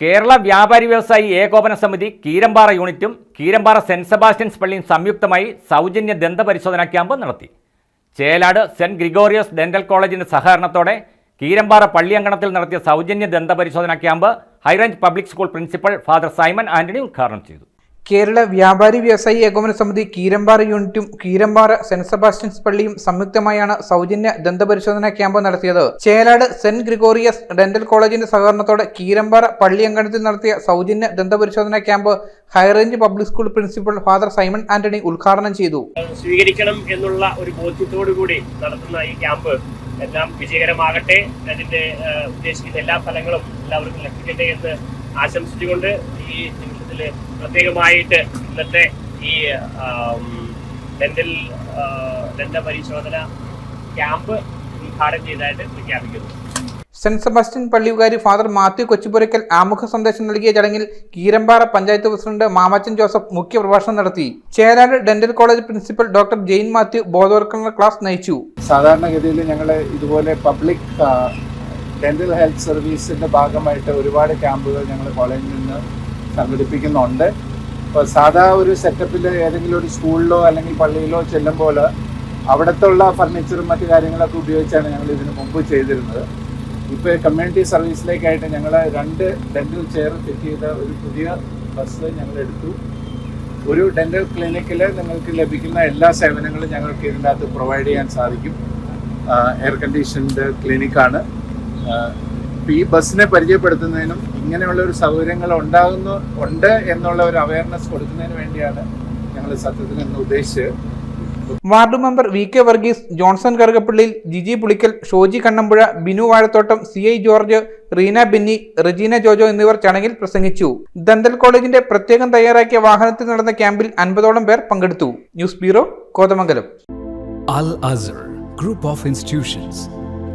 കേരള വ്യാപാരി വ്യവസായി ഏകോപന സമിതി കീരമ്പാറ യൂണിറ്റും കീരമ്പാറ സെന്റ് സെബാസ്റ്റ്യൻസ് പള്ളിയും സംയുക്തമായി സൗജന്യ ദന്ത പരിശോധനാ ക്യാമ്പ് നടത്തി. ചേലാട് സെന്റ് ഗ്രിഗോറിയസ് ഡെന്റൽ കോളേജിന്റെ സഹകരണത്തോടെ കീരമ്പാറ പള്ളിയങ്കണത്തിൽ നടത്തിയ സൗജന്യ ദന്തപരിശോധനാ camp high range public school principal father Simon Antony ഉദ്ഘാടനം ചെയ്തു. കേരള വ്യാപാരി വ്യവസായി ഏകോപന സമിതി കീരമ്പാറ യൂണിറ്റും കീരമ്പാറ സെന്റ് സെബാസ്റ്റ്യൻസ് പള്ളിയും സംയുക്തമായാണ് സൗജന്യ ദന്തപരിശോധനാ ക്യാമ്പ് നടത്തിയത്. ചേലാട് സെന്റ് ഗ്രിഗോറിയസ് ഡെന്റൽ കോളേജിന്റെ സഹകരണത്തോടെ കീരമ്പാറ പള്ളി അങ്കണത്തിൽ നടത്തിയ സൗജന്യ ദന്തപരിശോധനാ camp high range public school principal father Simon Antony ഉദ്ഘാടനം ചെയ്തു. സ്വീകരിക്കണം എന്നുള്ള ഒരു ബോധ്യത്തോടു കൂടി നടത്തുന്ന ഈ ക്യാമ്പ് എല്ലാം വിജയകരമാകട്ടെ. അതിന്റെ ഉദ്ദേശിക്കുന്ന എല്ലാ ഫലങ്ങളും എല്ലാവർക്കും ലഭിക്കട്ടെ എന്ന് ആശംസിച്ചുകൊണ്ട് ഈ നിമിഷത്തിൽ പ്രത്യേകമായിട്ട് ഇന്നത്തെ ഈ ഡെന്റൽ ദന്ത പരിശോധന ക്യാമ്പ് ഉദ്ഘാടനം ചെയ്തതായിട്ട് പ്രഖ്യാപിക്കുന്നു. സെന്റ് സെബാസ്റ്റ്യൻ പള്ളിയുകാരി ഫാദർ മാത്യു കൊച്ചുപുരയ്ക്കൽ ആമുഖ സന്ദേശം നൽകിയ ചടങ്ങിൽ കീരമ്പാറ പഞ്ചായത്ത് പ്രസിഡന്റ് മാമച്ചൻ ജോസഫ് മുഖ്യ പ്രഭാഷണം നടത്തി. Cherad dental college principal doctor Jain Mathew ബോധവൽക്കരണ ക്ലാസ് നയിച്ചു. സാധാരണഗതിയിൽ ഞങ്ങൾ ഇതുപോലെ പബ്ലിക് ഡെന്റൽ ഹെൽത്ത് സർവീസിന്റെ ഭാഗമായിട്ട് ഒരുപാട് ക്യാമ്പുകൾ ഞങ്ങൾ കോളേജിൽ നിന്ന് സംഘടിപ്പിക്കുന്നുണ്ട്. ഇപ്പോൾ സാധാ ഒരു സെറ്റപ്പിൽ ഏതെങ്കിലും ഒരു സ്കൂളിലോ അല്ലെങ്കിൽ പള്ളിയിലോ ചെല്ലുമ്പോൾ അവിടത്തുള്ള ഫർണിച്ചറും മറ്റു കാര്യങ്ങളൊക്കെ ഉപയോഗിച്ചാണ് ഞങ്ങൾ ഇതിനു മുമ്പ് ചെയ്തിരുന്നത്. ഇപ്പോൾ കമ്മ്യൂണിറ്റി സർവീസിലേക്കായിട്ട് ഞങ്ങൾ രണ്ട് ഡെന്റൽ ചെയർ ഫിറ്റ് ചെയ്ത ഒരു പുതിയ ബസ് ഞങ്ങൾ എടുത്തു. ഒരു ഡെന്റൽ ക്ലിനിക്കിൽ നിങ്ങൾക്ക് ലഭിക്കുന്ന എല്ലാ സേവനങ്ങളും ഞങ്ങൾക്ക് ഇതിന്റെ അകത്ത് പ്രൊവൈഡ് ചെയ്യാൻ സാധിക്കും. എയർ കണ്ടീഷൻഡ് ക്ലിനിക്കാണ് ഈ ബസ്സിനെ പരിചയപ്പെടുത്തുന്നതിനും ഇങ്ങനെയുള്ള ഒരു സൗകര്യങ്ങൾ ഉണ്ടാകുന്നു ഉണ്ട് എന്നുള്ള ഒരു അവയർനെസ് കൊടുക്കുന്നതിന് വേണ്ടിയാണ് ഞങ്ങൾ സത്യത്തിൽ ഇന്ന് ഉദ്ദേശിച്ച് ward member V K Varghese Johnson Karukappallil Giji Pulickal Shoji Kannampuzha Binu Vazhathottam C I George Reena Binny Regina Jojo എന്നിവർ ചടങ്ങിൽ പ്രസംഗിച്ചു. ദന്തൽ കോളേജിന്റെ പ്രത്യേകം തയ്യാറാക്കിയ വാഹനത്തിൽ നടന്ന ക്യാമ്പിൽ അൻപതോളം പേർ പങ്കെടുത്തു. News bureau Kothamangalam. Azar group of Institutions,